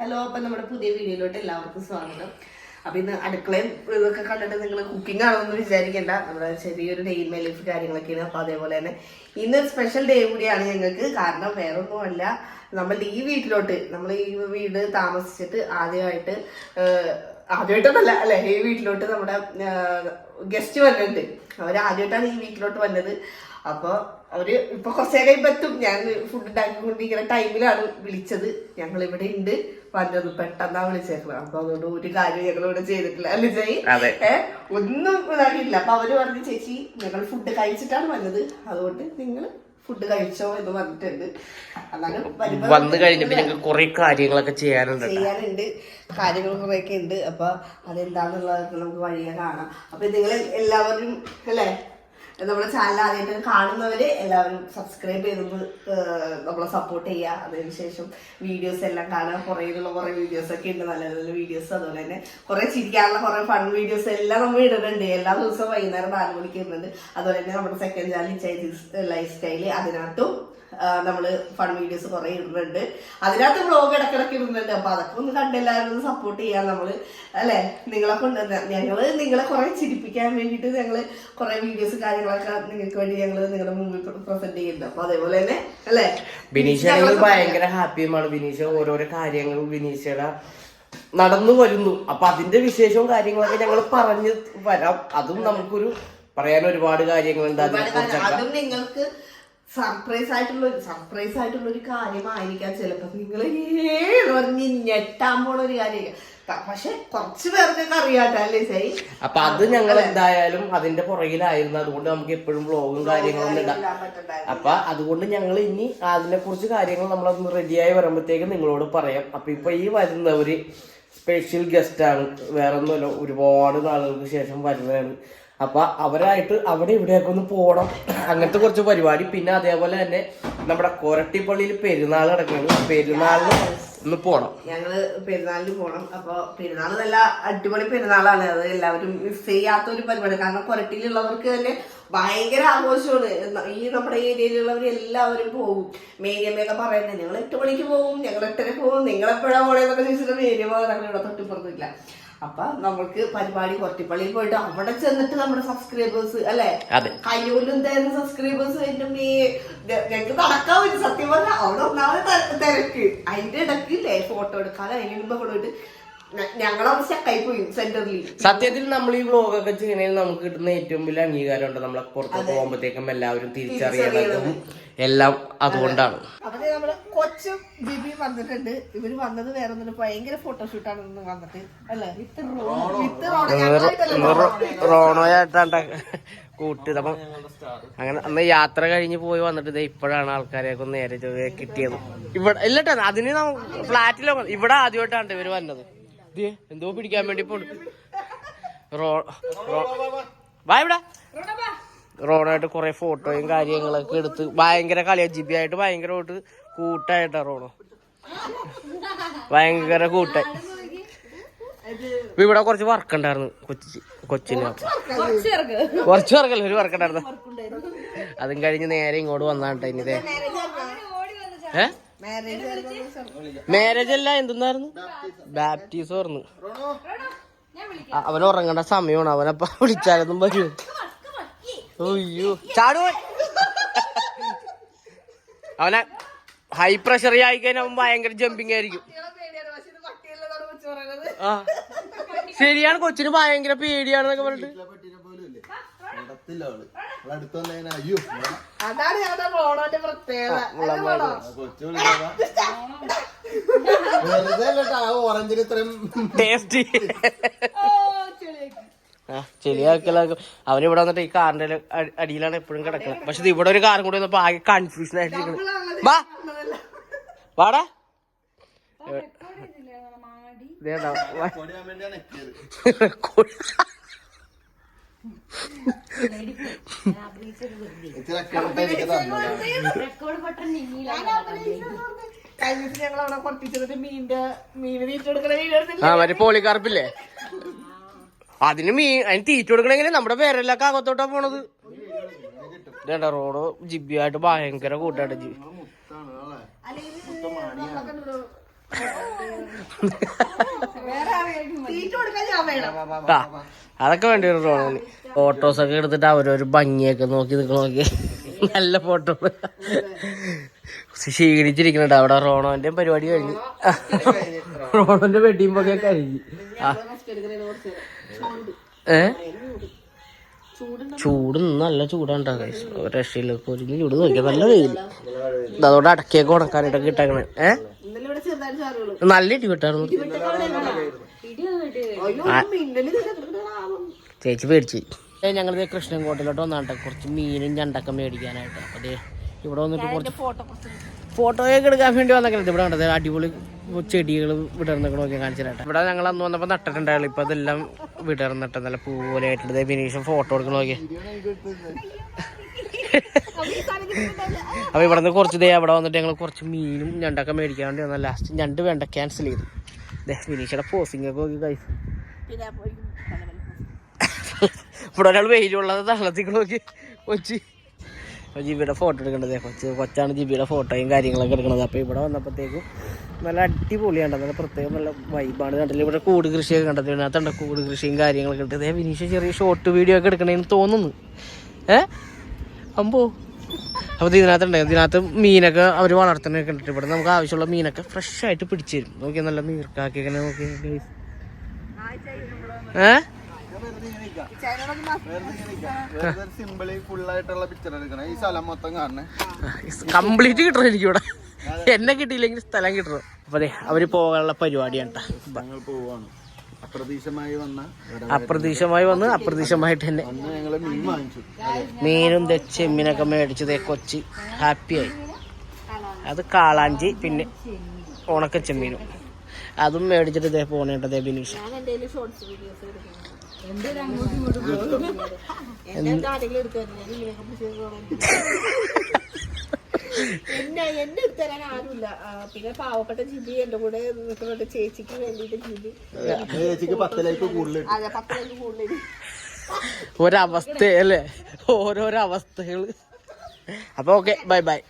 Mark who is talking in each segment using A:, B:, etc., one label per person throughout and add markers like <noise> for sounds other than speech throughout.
A: Hello അപ്പൊ നമ്മുടെ പുതിയ വീഡിയോയിലോട്ട് എല്ലാവർക്കും സ്വാഗതം. അപ്പൊ ഇന്ന് അടുക്കളയും ഇതൊക്കെ കണ്ടിട്ട് നിങ്ങൾ കുക്കിംഗ് ആണെന്ന് വിചാരിക്കേണ്ട. നമ്മുടെ ചെറിയൊരു ഡെയിൽ മെലിഫ് കാര്യങ്ങളൊക്കെയാണ്. അപ്പൊ അതേപോലെ തന്നെ ഇന്ന് സ്പെഷ്യൽ ഡേ കൂടിയാണ് ഞങ്ങൾക്ക്. കാരണം വേറൊന്നുമല്ല നമ്മൾ ഈ വീട്ടിലോട്ട് നമ്മൾ ഈ വീട് താമസിച്ചിട്ട് ആദ്യമായിട്ട് ആദ്യമായിട്ടൊന്നല്ല അല്ലെ? ഈ വീട്ടിലോട്ട് നമ്മുടെ ഗസ്റ്റ് വന്നിട്ടുണ്ട്. അവർ ആദ്യമായിട്ടാണ് ഈ വീട്ടിലോട്ട് വന്നത്. അപ്പോൾ അവർ ഇപ്പൊ കുറച്ചേ കഴിയുമ്പോ എത്തും ഞാൻ ഫുഡ് ഉണ്ടാക്കിക്കൊണ്ടിരിക്കുന്ന ടൈമിലാണ് വിളിച്ചത്. ഞങ്ങൾ ഇവിടെ ഉണ്ട് വന്നത് പെട്ടെന്നാ വിളിച്ചേക്കുന്നത് അപ്പൊ അതുകൊണ്ട് ഒരു കാര്യം ഞങ്ങൾ ഇവിടെ ചെയ്തിട്ടില്ല. അല്ലേ ജയ്? ഒന്നും ഇതാക്കിയില്ല അപ്പൊ അവർ പറഞ്ഞു ചേച്ചി ഞങ്ങൾ ഫുഡ് കഴിച്ചിട്ടാണ് വന്നത്. അതുകൊണ്ട് നിങ്ങൾ ഫുഡ് കഴിച്ചോ എന്ന് പറഞ്ഞിട്ടുണ്ട്. എന്നാലും
B: വന്നു കഴിഞ്ഞപ്പോ ഞങ്ങൾക്ക് കുറെ കാര്യങ്ങളൊക്കെ ചെയ്യാനുണ്ട്
A: ചെയ്യാനുണ്ട്. കാര്യങ്ങൾ കുറെയൊക്കെ ഉണ്ട് അപ്പൊ അതെന്താന്നുള്ളതൊക്കെ നമുക്ക് വഴിയെ കാണാം. അപ്പൊ നിങ്ങൾ എല്ലാവരും അല്ലേ? നമ്മുടെ ചാനൽ ആദ്യമായിട്ട് കാണുന്നവര് എല്ലാവരും സബ്സ്ക്രൈബ് ഏഹ്, നമ്മളെ സപ്പോർട്ട് ചെയ്യുക. അതിനുശേഷം വീഡിയോസ് എല്ലാം കാണുക. ഉള്ള കുറെ വീഡിയോസ് ഒക്കെ ഉണ്ട്. നല്ല നല്ല വീഡിയോസ് അതുപോലെ തന്നെ കുറെ ചിരിക്കാനുള്ള കുറെ ഫൺ വീഡിയോസ് എല്ലാം നമ്മൾ ഇടുന്നുണ്ട്. എല്ലാ ദിവസവും വൈകുന്നേരം നാല് മണിക്ക് ഇടുന്നുണ്ട്. അതുപോലെ തന്നെ നമ്മുടെ second channel Chinese lifestyle അതിനകത്തും നമ്മൾ ഫൺ വീഡിയോസ് കുറേ ഇടുന്നുണ്ട്. അതിനകത്ത് വ്ളോഗ് ഇടക്കിടക്ക് ഇടുന്നുണ്ട്. അപ്പൊ അതൊക്കെ ഒന്ന് കണ്ടെല്ലാവരും ഒന്ന് സപ്പോർട്ട് ചെയ്യാൻ നമ്മൾ അല്ലെ? നിങ്ങളെ കൊണ്ട് ഞങ്ങൾ നിങ്ങളെ കുറേ ചിരിപ്പിക്കാൻ വേണ്ടിയിട്ട് ഞങ്ങൾ കുറേ വീഡിയോസ് കാര്യങ്ങളൊക്കെ നിങ്ങൾക്ക് വേണ്ടി ഞങ്ങൾ നിങ്ങളുടെ മുമ്പിൽ പ്രസന്റ് ചെയ്യുന്നുണ്ട്. അപ്പോൾ അതേപോലെ തന്നെ അല്ലെ?
B: ബിനീഷ ഭയങ്കര ഹാപ്പിയുമാണ് ബിനീഷ ഓരോരോ കാര്യങ്ങളും ബിനീഷയുടെ നടന്നു വരുന്നു. അപ്പൊ അതിന്റെ വിശേഷവും കാര്യങ്ങളൊക്കെ ഞങ്ങൾ പറഞ്ഞു വരാം. അതും നമുക്കൊരു പറയാൻ ഒരുപാട് കാര്യങ്ങളുണ്ട് അതിനെ കുറിച്ചൊക്കെ.
A: അതും നിങ്ങൾക്ക് സർപ്രൈസ് ആയിട്ടുള്ള ഒരു സർപ്രൈസ് ആയിട്ടുള്ള ഒരു കാര്യമായിരിക്കാം ചിലപ്പോൾ നിങ്ങൾ പറഞ്ഞ് ഞെട്ടാൻ പോണ ഒരു കാര്യമായിരിക്കാം പക്ഷെ കുറച്ച് പേർക്കൊക്കെ അറിയാട്ടോ അല്ലേ സൈ?
B: അപ്പൊ അത് ഞങ്ങൾ എന്തായാലും അതിന്റെ പുറകിലായിരുന്നു. അതുകൊണ്ട് നമുക്ക് എപ്പോഴും വ്ളോഗും കാര്യങ്ങളൊന്നും ഇടാം അപ്പൊ അതുകൊണ്ട് ഞങ്ങൾ ഇനി അതിനെ കുറിച്ച് കാര്യങ്ങൾ നമ്മളൊന്ന് റെഡിയായി വരുമ്പോഴത്തേക്ക് നിങ്ങളോട് പറയാം. അപ്പൊ ഇപ്പൊ ഈ വരുന്നവര് സ്പെഷ്യൽ ഗസ്റ്റ് ആണ്. വേറെ ഒന്നുമല്ല ഒരുപാട് നാളുകൾക്ക് ശേഷം വരുന്നതാണ്. അപ്പൊ അവരായിട്ട് അവിടെ ഇവിടെയൊക്കെ ഒന്ന് പോകണം അങ്ങനത്തെ കുറച്ച് പരിപാടി. പിന്നെ അതേപോലെ തന്നെ നമ്മുടെ കൊരട്ടിപ്പള്ളിയിൽ പെരുന്നാൾ നടക്കുകയാണ് പെരുന്നാളിന് ഒന്ന് പോണം.
A: ഞങ്ങൾ പെരുന്നാളിന് പോണം. അപ്പൊ പെരുന്നാൾ നല്ല അടിപൊളി പെരുന്നാളാണ്. അത് എല്ലാവരും മിസ് ചെയ്യാത്ത ഒരു പരിപാടി. കാരണം കൊരട്ടിയിലുള്ളവർക്ക് തന്നെ ഭയങ്കര ആഘോഷമാണ്. ഈ നമ്മുടെ ഏരിയയിലുള്ളവർ എല്ലാവരും പോകും മേരിയമ്മയൊക്കെ പറയുന്നത് ഞങ്ങൾ എട്ട് മണിക്ക് പോകും ഞങ്ങൾ എട്ടര പോകും നിങ്ങൾ പോണെന്നൊക്കെ പോണേന്നൊക്കെ ചോദിച്ചിട്ട് മേരിയമ്മ ഞങ്ങൾ ഇവിടെ തൊട്ടിപ്പുറത്തില്ല. അപ്പൊ നമ്മൾക്ക് പരിപാടി കൊരട്ടിപ്പള്ളിയിൽ പോയിട്ട് അവിടെ ചെന്നിട്ട് നമ്മുടെ സബ്സ്ക്രൈബേഴ്സ് അല്ലെ? കയ്യൂലും തരുന്ന സബ്സ്ക്രൈബേഴ്സ് ഈ ഞങ്ങൾക്ക് നടക്കാൻ പറ്റും. സത്യം പറഞ്ഞാൽ അവിടെ ഒന്നാമത് തിരക്ക്. അതിന്റെ ഇടയ്ക്ക് ഫോട്ടോ എടുക്കാതെ അതിന് മുമ്പ് സെന്ററിൽ
B: സത്യത്തിൽ നമ്മൾ ഈ വ്ളോഗൊക്കെ ചെയ്യണേൽ നമുക്ക് കിട്ടുന്ന ഏറ്റവും വലിയ അംഗീകാരം ഉണ്ട് നമ്മളെ പുറത്ത് പോകുമ്പോഴത്തേക്കും എല്ലാവരും തിരിച്ചറിയണതും എല്ലാം അതുകൊണ്ടാണ്.
A: അപ്പൊ ദേ നമ്മുടെ കൊച്ചും ബിബി വന്നിട്ടുണ്ട്. ഇവർ വന്നത് വേറെ ഒന്നും ഭയങ്കര ഫോട്ടോഷൂട്ടാണ് ഇന്ന് വന്നിട്ട്. അല്ലേ? വിത്ത് വിത്ത്
B: റോണോയായിട്ടാണ്ട കൂട്ടിയത് അപ്പം അങ്ങനെ അന്ന് യാത്ര കഴിഞ്ഞ് പോയി വന്നിട്ട് ദേ ഇപ്പോഴാണ് ആൾക്കാരെയൊക്കെ നേരെ കിട്ടിയത്. ഇവിടെ ഇല്ലട്ടോ അതിന് ഫ്ലാറ്റിലോ ഇവിടെ ആദ്യമായിട്ടാണ് ഇവർ വന്നത്. എന്തോ പിടിക്കാൻ വേണ്ടി പോണു. റോ വാ ഇവിടെ. റോണായിട്ട് കുറെ ഫോട്ടോയും കാര്യങ്ങളൊക്കെ എടുത്ത് ഭയങ്കര കളി ജിബി ആയിട്ട് ഭയങ്കരമായിട്ട് കൂട്ടായിട്ടാ റോണോ. ഭയങ്കര കൂട്ടായി. ഇവിടെ കുറച്ച് വർക്ക് ഉണ്ടായിരുന്നു കൊച്ചി കൊച്ചിന്. കുറച്ച് വർക്കല്ല? ഒരു വർക്ക് ഉണ്ടായിരുന്നു. അതും കഴിഞ്ഞ് നേരെ ഇങ്ങോട്ട് വന്നാട്ടെ ഇനി ദേ. മാരേജ് അല്ല എന്തെന്നായിരുന്നു? ബാപ്റ്റീസ് പറഞ്ഞു അവൻ ഉറങ്ങേണ്ട സമയമാണ് അവനപ്പ വിളിച്ചാലൊന്നും പറ്റൂ അയ്യോ ചാടു. അവനെ ഹൈ പ്രഷർ ആയി കഴിഞ്ഞാൽ അവൻ ഭയങ്കര ജമ്പിങ് ആയിരിക്കും. ആ. ശരിയാണ് കൊച്ചിന് ഭയങ്കര പേടിയാണെന്നൊക്കെ പറഞ്ഞിട്ട്.
C: അടുത്ത് വന്നതിനാ അയ്യോ
A: അതാണ് ഞങ്ങളുടെ റോഡോന്റെ പ്രത്യേകത. അല്ലേ റോഡോ?
C: കൊച്ചു വിളിക്കാതാ. വെറുതെ അല്ലട്ടാ ആ ഓറഞ്ചിന് ഇത്രയും
B: ടേസ്റ്റ് അവൻ ഇവിടെ വന്നിട്ട് ഈ കാറിന്റെ അടിയിലാണ് എപ്പോഴും കിടക്കുന്നത്. പക്ഷെ ഇത് ഇവിടെ ഒരു കാറും കൂടി വന്നപ്പോ ആകെ കൺഫ്യൂഷൻ ആയിട്ട് വാ. വാടാ. ഇതേടാ, വാ.
C: പൊടിയാൻ വേണ്ടിയാണ് എത്തിയത്. <laughs>
A: ഞങ്ങൾ അവിടെ മീനിന്റെ മീന്
B: ആ മറ്റേ പോളികാർപ്പില്ലേ അതിന് മീൻ അതിന് തീറ്റ കൊടുക്കണമെങ്കിൽ നമ്മുടെ പേരെല്ലാം അകത്തോട്ടാ പോണത്. രണ്ട റോഡ് ജിബിയായിട്ട് ഭയങ്കര കൂട്ടായിട്ട് ജി ആ അതൊക്കെ വേണ്ടി വരും ഡ്രോണിന് ഫോട്ടോസ് ഒക്കെ എടുത്തിട്ട് അവരൊരു ഭംഗിയൊക്കെ നോക്കി നിൽക്കണ നോക്കി. നല്ല ഫോട്ടോ. ക്ഷീണിച്ചിരിക്കുന്നുണ്ട്. അവിടെ റോണോന്റെ പരിപാടി കഴിഞ്ഞു. റോണോന്റെ വെടിയുമ്പൊക്കെ കഴിഞ്ഞു. ആ. ഏ? ചൂട് നല്ല ചൂടാണ്ടാ രക്ഷയില്ല. പൊരിഞ്ഞ് ചൂട് നോക്കിയാൽ നല്ല വെയിൽ അതോടെ അടക്കിയൊക്കെ ഉണക്കാനായിട്ടൊക്കെ ഇട്ടേക്കണേ. ഏ? നല്ല ഇടി വിട്ടായിരുന്നു ചേച്ചി പേടിച്ചു. ഞങ്ങൾ കൃഷ്ണൻകോട്ടിലോട്ട് വന്നാട്ടെ. കുറച്ച് മീനും ഞണ്ടൊക്കെ മേടിക്കാനായിട്ട്. അപ്പൊ ദേ ഇവിടെ വന്നിട്ട് കുറച്ച് ഫോട്ടോയൊക്കെ എടുക്കാൻ വേണ്ടി വന്നേക്കണത് ഇവിടെ കണ്ടത് അടിപൊളി ചെടികൾ വിടർന്നൊക്കെ നോക്കി കാണിച്ചിട്ട് ഇവിടെ ഞങ്ങൾ അന്ന് വന്നപ്പോൾ നട്ടിട്ടുണ്ടായിരുന്നു ഇപ്പൊ അതെല്ലാം വിടർന്നിട്ട് നല്ല പൂ പോലെ ആയിട്ടുണ്ട് വിനീഷം ഫോട്ടോ എടുക്കണ നോക്കി. അപ്പൊ ഇവിടെ നിന്ന് കുറച്ച് ദേ അവിടെ വന്നിട്ട് ഞങ്ങൾ കുറച്ച് മീനും ഞണ്ടൊക്കെ മേടിക്കാൻ വേണ്ടി വന്ന ലാസ്റ്റ് ഞണ്ട് വേണ്ട ക്യാൻസൽ ചെയ്തു. ദേ വിനീഷയുടെ പോസിംഗ് ഒക്കെ നോക്കി കൈസ് ഇവിടെ ഒരാൾ വെയിലുള്ളത് തള്ളത്തിൽ നോക്കി. കൊച്ചി. അപ്പോൾ ജിബിയുടെ ഫോട്ടോ എടുക്കേണ്ടത്. കൊച്ച് കൊച്ചാണ് ജിബിയുടെ ഫോട്ടോയും കാര്യങ്ങളൊക്കെ എടുക്കുന്നത് അപ്പോൾ ഇവിടെ വന്നപ്പോഴത്തേക്കും നല്ല അടിപൊളിയാണ് നല്ല പ്രത്യേകം നല്ല വൈബാണ് കണ്ടില്ല? ഇവിടെ കൂട് കൃഷിയൊക്കെ കണ്ടത് ഇതിനകത്തുണ്ട് കൂട് കൃഷിയും കാര്യങ്ങളൊക്കെ ഉണ്ട്. ഇതേ വിനീഷ ചെറിയ ഷോർട്ട് വീഡിയോ ഒക്കെ എടുക്കണേന്ന് തോന്നുന്നു. ഏ? അമ്പോ? അപ്പോൾ ഇതിനകത്തുണ്ട്. ഇതിനകത്ത് മീനൊക്കെ അവർ വളർത്തുന്നതൊക്കെ കണ്ടിട്ട് ഇവിടെ നമുക്ക് ആവശ്യമുള്ള മീനൊക്കെ ഫ്രഷ് ആയിട്ട് പിടിച്ചു തരും. നോക്കിയാൽ നല്ല നീർക്കാക്കി ഇങ്ങനെ നോക്കി ഏ?
C: സിമ്പിളി ഫുൾ ആയിട്ടുള്ള പിക്ചർ എടുക്കണം ഈ സ്ഥലം മൊത്തം കാണണേ.
B: കംപ്ലീറ്റ് കിട്ടണം എനിക്ക് ഇവിടെ. എന്നെ കിട്ടിയില്ലെങ്കിൽ സ്ഥലം കിട്ടണം. അപ്പൊ അതെ അവർ പോകാനുള്ള പരിപാടിയാണ്.
C: ഞങ്ങൾ പോവാണ്. അപ്രതീക്ഷമായി വന്ന.
B: അപ്രതീക്ഷമായി വന്ന് അപ്രതീക്ഷമായിട്ട് തന്നെ.
C: അന്ന് ഞങ്ങൾ മീൻ വാങ്ങിച്ചു.
B: മീനും ദേ ചെമ്മീനൊക്കെ മേടിച്ച് ദേ കൊച്ചി ഹാപ്പിയായി. അത് കാളാഞ്ചി പിന്നെ ഉണക്ക ചെമ്മീനും അതും മേടിച്ചിട്ട് ഇതേ പോണേണ്ടതേ ദേ ബിനീഷ്.
A: എന്നെ എന്നെ എടുത്തരാൻ ആരുമില്ല. പിന്നെ പാവപ്പെട്ട ജിബി എന്റെ കൂടെ നിൽക്കുന്നുണ്ട്. ചേച്ചിക്ക് വേണ്ടിട്ട് ജിബി.
C: ചേച്ചിക്ക് പത്തിലേക്ക് കൂടുതൽ
A: അതെ പത്തിലേക്ക് കൂടുതൽ
B: ഒരവസ്ഥ അല്ലേ ഓരോരോ അവസ്ഥകൾ അപ്പൊ ഓക്കെ ബൈ ബൈ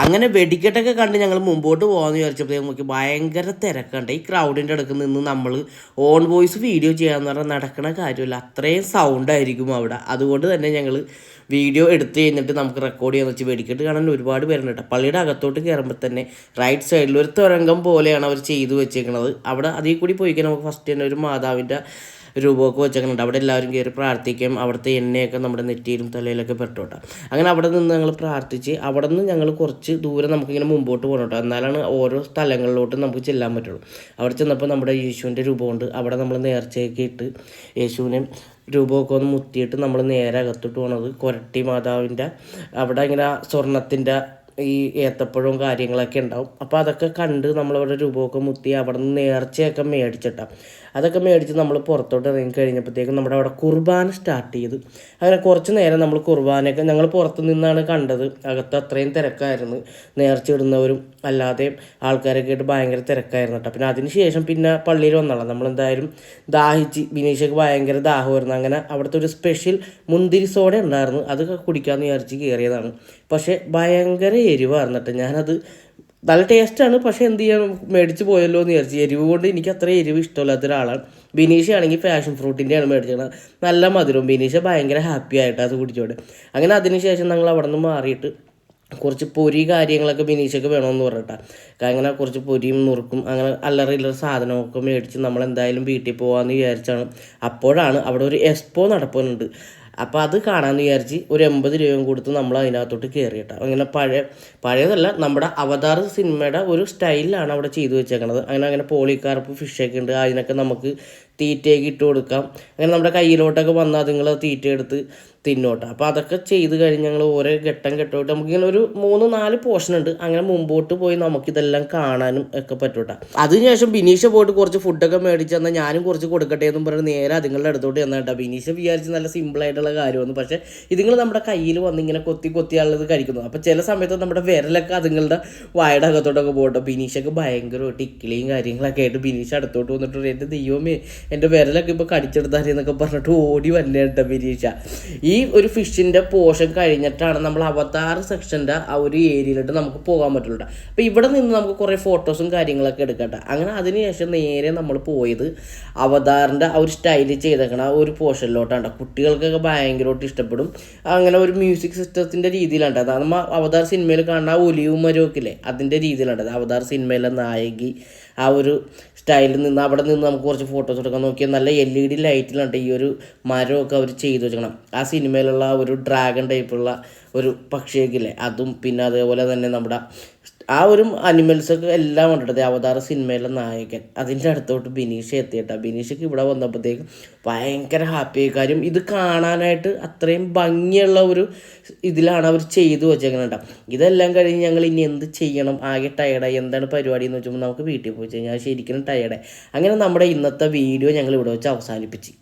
B: അങ്ങനെ വെടിക്കെട്ടൊക്കെ കണ്ട് ഞങ്ങൾ മുമ്പോട്ട് പോകാമെന്ന് വിചാരിച്ചപ്പോഴത്തേക്ക് നമുക്ക് ഭയങ്കര തിരക്കുണ്ട്. ഈ ക്രൗഡിന്റെ അടുക്ക് നിന്ന് നമ്മൾ ഓൺ വോയിസ് വീഡിയോ ചെയ്യാന്ന് പറഞ്ഞാൽ നടക്കണ കാര്യമില്ല. അത്രയും സൗണ്ട് ആയിരിക്കും അവിടെ. അതുകൊണ്ട് തന്നെ ഞങ്ങൾ വീഡിയോ എടുത്ത് കഴിഞ്ഞിട്ട് നമുക്ക് റെക്കോർഡ് ചെയ്യാന്ന് വെച്ചാൽ വെടിക്കെട്ട് കാണാൻ ഒരുപാട് പേരുണ്ട് കേട്ടോ പള്ളിയുടെ അകത്തോട്ട് കയറുമ്പോൾ തന്നെ റൈറ്റ് സൈഡിൽ ഒരു തുരങ്കം പോലെയാണ് അവർ ചെയ്തു വെച്ചേക്കുന്നത് അവിടെ അതിൽ കൂടി പോയി കഴിഞ്ഞാൽ നമുക്ക് ഫസ്റ്റ് തന്നെ ഒരു മാതാവിന്റെ രൂപമൊക്കെ വെച്ചേക്കുന്നുണ്ട്. അവിടെ എല്ലാവരും കയറി പ്രാർത്ഥിക്കും. അവിടുത്തെ എണ്ണയൊക്കെ നമ്മുടെ നെറ്റിയിലും തലയിലൊക്കെ പെട്ടോട്ടെ അങ്ങനെ അവിടെ നിന്ന് ഞങ്ങൾ പ്രാർത്ഥിച്ച് അവിടെ നിന്ന് ഞങ്ങൾ കുറച്ച് ദൂരം നമുക്കിങ്ങനെ മുമ്പോട്ട് പോകണം കേട്ടോ. എന്നാലാണ് ഓരോ സ്ഥലങ്ങളിലോട്ടും നമുക്ക് ചെല്ലാൻ പറ്റുള്ളൂ. അവിടെ ചെന്നപ്പോൾ നമ്മുടെ യേശുവിന്റെ രൂപമുണ്ട്. അവിടെ നമ്മൾ നേർച്ചയൊക്കെ ഇട്ട് യേശുവിനെ രൂപമൊക്കെ ഒന്ന് മുത്തിയിട്ട് നമ്മൾ നേരെ അകത്തോട്ട് പോണത് കൊരട്ടി മാതാവിന്റെ അവിടെ ഇങ്ങനെ സ്വർണത്തിന്റെ ഈ ഏത്തപ്പഴവും കാര്യങ്ങളൊക്കെ ഉണ്ടാവും. അപ്പോൾ അതൊക്കെ കണ്ട് നമ്മളവിടെ രൂപമൊക്കെ മുത്തി അവിടെ നിന്ന് നേർച്ചയൊക്കെ മേടിച്ചിട്ടാണ് അതൊക്കെ മേടിച്ച് നമ്മൾ പുറത്തോട്ട് ഇറങ്ങി കഴിഞ്ഞപ്പോഴത്തേക്കും നമ്മുടെ അവിടെ കുർബാന സ്റ്റാർട്ട് ചെയ്തു. അങ്ങനെ കുറച്ച് നേരം നമ്മൾ കുർബാനയൊക്കെ ഞങ്ങൾ പുറത്തു നിന്നാണ് കണ്ടത്. അകത്ത് അത്രയും തിരക്കായിരുന്നു. നേർച്ചിടുന്നവരും അല്ലാതെയും അല്ലാതെ ആൾക്കാരൊക്കെ ആയിട്ട് ഭയങ്കര തിരക്കായിരുന്നു കേട്ടോ. പിന്നെ അതിനുശേഷം പിന്നെ പള്ളിയിൽ വന്നോളാം. നമ്മളെന്തായാലും ദാഹിച്ച് ബിനീഷക്ക് ഭയങ്കര ദാഹമായിരുന്നു. അങ്ങനെ അവിടുത്തെ ഒരു സ്പെഷ്യൽ മുന്തിരി സോഡ ഉണ്ടായിരുന്നു. അതൊക്കെ കുടിക്കാമെന്ന് വിചാരിച്ച് കയറിയതാണ്. പക്ഷേ ഭയങ്കര എരിവായിരുന്നു കേട്ടോ. ഞാനത് നല്ല ടേസ്റ്റാണ് പക്ഷേ എന്ത് ചെയ്യാൻ മേടിച്ച് പോയല്ലോ എന്ന് വിചാരിച്ചു. എരിവ് കൊണ്ട് എനിക്ക് അത്ര എരിവ് ഇഷ്ടമില്ലാത്ത ഒരാളാണ്. ബിനീഷ ആണെങ്കിൽ പാഷൻ ഫ്രൂട്ടിന്റെയാണ് മേടിച്ചത്. നല്ല മധുരവും ബിനീഷ ഭയങ്കര ഹാപ്പി ആയിട്ട് അത് കുടിച്ചോടെ അങ്ങനെ അതിനുശേഷം ഞങ്ങൾ അവിടെ നിന്ന് മാറിയിട്ട് കുറച്ച് പൊരി കാര്യങ്ങളൊക്കെ ബിനീഷൊക്കെ വേണമെന്ന് പറഞ്ഞിട്ടാണ് അങ്ങനെ കുറച്ച് പൊരിയും നുറുക്കും അങ്ങനെ അല്ലറ ഇല്ലറ സാധനമൊക്കെ മേടിച്ച് നമ്മൾ എന്തായാലും വീട്ടിൽ പോകാമെന്ന് വിചാരിച്ചാണ്. അപ്പോഴാണ് അവിടെ ഒരു എക്സ്പോ നടപ്പുന്നുണ്ട് അപ്പോൾ അത് കാണാമെന്ന് വിചാരിച്ച് ഒരു എൺപത് രൂപയും കൊടുത്ത് നമ്മൾ അതിനകത്തോട്ട് കയറിയിട്ട അങ്ങനെ പഴയ പഴയതല്ല നമ്മുടെ അവതാർ സിനിമയുടെ ഒരു സ്റ്റൈലിലാണ് അവിടെ ചെയ്തു വെച്ചേക്കണത്. അങ്ങനെ അങ്ങനെ പോളിക്കാർപ്പ് ഫിഷൊക്കെ ഉണ്ട്. അതിനൊക്കെ നമുക്ക് തീറ്റയൊക്കെ ഇട്ട് കൊടുക്കാം. അങ്ങനെ നമ്മുടെ കയ്യിലോട്ടൊക്കെ വന്നാൽ അതുങ്ങൾ തീറ്റ എടുത്ത് തിന്നോട്ടെ. അപ്പോൾ അതൊക്കെ ചെയ്ത് കഴിഞ്ഞ് ഞങ്ങൾ ഓരോ ഘട്ടം ഘട്ടമായിട്ട് നമുക്കിങ്ങനെ ഒരു മൂന്ന് നാല് പോർഷൻ ഉണ്ട്. അങ്ങനെ മുമ്പോട്ട് പോയി നമുക്കിതെല്ലാം കാണാനും ഒക്കെ പറ്റൂട്ടെ. അതിനുശേഷം ബിനീഷ പോയിട്ട് കുറച്ച് ഫുഡൊക്കെ മേടിച്ച് തന്നാൽ ഞാനും കുറച്ച് കൊടുക്കട്ടെ എന്നും പറഞ്ഞ് നേരെ അതുങ്ങളുടെ അടുത്തോട്ട് ചെന്നാൽ കേട്ടോ. ബിനീഷ വിചാരിച്ച് നല്ല സിമ്പിളായിട്ടുള്ള കാര്യമാണ് പക്ഷേ ഇതുങ്ങൾ നമ്മുടെ കയ്യിൽ വന്ന് ഇങ്ങനെ കൊത്തി കൊത്തിയാളുള്ളത് കഴിക്കുന്നു. അപ്പോൾ ചില സമയത്ത് നമ്മുടെ വിരലൊക്കെ അതുങ്ങളുടെ വായുടെ അകത്തോട്ടൊക്കെ പോകട്ടോ. ബിനീഷൊക്കെ ഭയങ്കരമായിട്ട് ഇക്കിളിയും കാര്യങ്ങളൊക്കെ ആയിട്ട് ബിനീഷ് അടുത്തോട്ട് വന്നിട്ട് എന്റെ ദൈവമേ എന്റെ വിരലൊക്കെ ഇപ്പോൾ കടിച്ചെടുത്താൽ എന്നൊക്കെ പറഞ്ഞിട്ട് ഓടി വല്ലേട്ട ബിനീഷ ഈ ഒരു ഫിഷിന്റെ പോഷൻ കഴിഞ്ഞിട്ടാണ് നമ്മൾ അവതാർ സെക്ഷന്റെ ആ ഒരു ഏരിയയിലോട്ട് നമുക്ക് പോകാൻ പറ്റുള്ളൂ അപ്പോൾ ഇവിടെ നിന്ന് നമുക്ക് കുറേ ഫോട്ടോസും കാര്യങ്ങളൊക്കെ എടുക്കട്ടെ അങ്ങനെ അതിനുശേഷം നേരെ നമ്മൾ പോയത് അവതാറിന്റെ ആ ഒരു സ്റ്റൈൽ ചെയ്തേക്കണ ആ ഒരു പോർഷനിലോട്ടാണ് കുട്ടികൾക്കൊക്കെ ഭയങ്കരമായിട്ട് ഇഷ്ടപ്പെടും. അങ്ങനെ ഒരു മ്യൂസിക് സിസ്റ്റത്തിന്റെ രീതിയിലാണ് അത് നമ്മൾ അവതാർ സിനിമയിൽ കാണുന്ന ആ ഒലിയും മരമൊക്കെ ഇല്ലേ? അതിന്റെ രീതിയിലാണ് അവതാർ സിനിമയിലെ നായകി ആ ഒരു സ്റ്റൈലിൽ നിന്ന് അവിടെ നിന്ന് നമുക്ക് കുറച്ച് ഫോട്ടോസ് എടുക്കാൻ നോക്കിയാൽ നല്ല എൽ ഇ ഡി ലൈറ്റിലാണ് ഈ ഒരു മരമൊക്കെ അവർ ചെയ്തു വെച്ചേക്കണം. ആ സിനിമയിലുള്ള ഒരു ഡ്രാഗൺ ടൈപ്പുള്ള ഒരു പക്ഷിയൊക്കെ ഇല്ലേ? അതും പിന്നെ അതേപോലെ തന്നെ നമ്മുടെ ആ ഒരു അനിമൽസ് ഒക്കെ എല്ലാം കണ്ടിട്ട് അവതാർ സിനിമയിലെ നായകൻ. അതിന്റെ അടുത്തോട്ട് ബിനീഷ് എത്തിയിട്ടാണ് ബിനീഷക്ക് ഇവിടെ വന്നപ്പോഴത്തേക്കും ഭയങ്കര ഹാപ്പി കാര്യം ഇത് കാണാനായിട്ട് അത്രയും ഭംഗിയുള്ള ഒരു ഇതിലാണ് അവർ ചെയ്തു വെച്ചേക്കുന്നുണ്ട് ഇതെല്ലാം കഴിഞ്ഞ് ഞങ്ങൾ ഇനി എന്ത് ചെയ്യണം? ആകെ ടയർഡായി എന്താണ് പരിപാടി എന്ന് വെച്ചപ്പോൾ നമുക്ക് വീട്ടിൽ പോയി കഴിഞ്ഞാൽ ശരിക്കും ടയർഡായി അങ്ങനെ നമ്മുടെ ഇന്നത്തെ വീഡിയോ ഞങ്ങൾ ഇവിടെ വെച്ച് അവസാനിപ്പിച്ച്.